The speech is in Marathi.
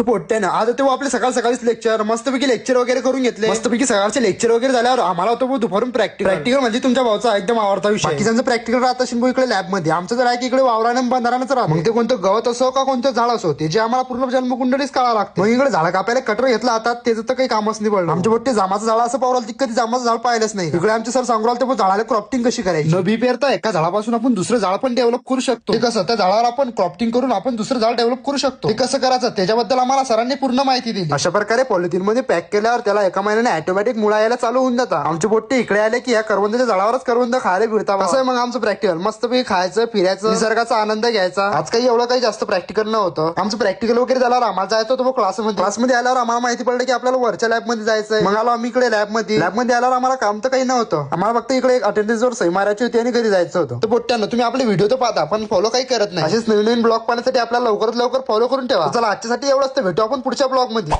तर पोट्यानं आज होते आपले सकाळ सकाळीच लेक्चर मस्तपैकी लेक्चर वगैरे करून घेतले. मस्तपैकी सकाळचे लेक्चर वगैरे झाल्यावर आम्हाला होतं दुपारून प्रॅक्टिकल प्रॅक्टिकल म्हणजे तुमच्या भाऊचा एकदम आवडता विषय. बाकीच्यांचं प्रॅक्टिकल राहत असेल इकडे लॅबमध्ये. आमचं जर आहे की इकडे वावरानं बंधारानंच राहत. मग ते कोणतं गवत असो का कोणतं झाड असो ते जे आम्हाला पूर्ण जन्मकुंडलीच काढा लागतं. मग इकडे झाड कापायला कटर घेतला हातात त्याचं तर काही कामच नाही पडलं. आमच्या बोट्टे जामाचं झाड असं पावलं की कधी जामाचं झाड पाहिलंच नाही. इकडे आमचे सर सांगू राहिले, झाडाला क्रॉपटिंग कशी करायची? न बी पेरता एका झाडापासून आपण दुसरं झाड पण डेव्हलप करू शकतो. कसं त्या झाडावर आपण क्रॉपटिंग करून आपण दुसरं झाड डेव्हलप करू शकतो. कसं करायचं? त्याच्याबद्दल आम्हाला सरांनी पूर्ण माहिती दिली. अशा प्रकारे पॉलिथिनमध्ये पॅक केल्यावर त्याला एका महिन्याने ऑटोमॅटिक मुळा यायला चालू होऊन जातात. आमचे बोट्टे इकडे आले की या करवंदाच्या झाडावरच करवंद खायला फिरतात असं आहे मग आमचं प्रॅक्टिकल मस्तपैकी खायचं फिरायचं निसर्गाचा आनंद घ्यायचा. आज काही एवढं काही जास्त प्रॅक्टिकल नव्हतं. आमचं प्रॅक्टिकल वगैरे झाल्यावर आम्हाला जायचं होतं क्लासमध्ये क्लासमध्ये आल्यावर आम्हाला माहिती पडलं की आपल्याला वरच्या लॅबमध्ये जायचंय. मग आलो आम्ही इकडे लॅबमध्ये लॅबमध्ये आल्यावर आम्हाला काम तर काही नव्हतं. आम्हाला फक्त इकडे एक अटेंडन्स वर सही मारायची होती आणि घरी जायचं होतं. तर पोट्ट्यानं तुम्ही आपले व्हिडिओ तर पाहता पण फॉलो काही करत नाही. असेच नवीन नवीन ब्लॉग पाहण्यासाठी आपल्याला लवकरात लवकर फॉलो करून ठेवा. चला आजच्यासाठी एवढंच. भेटू आपण पुढच्या ब्लॉगमध्ये.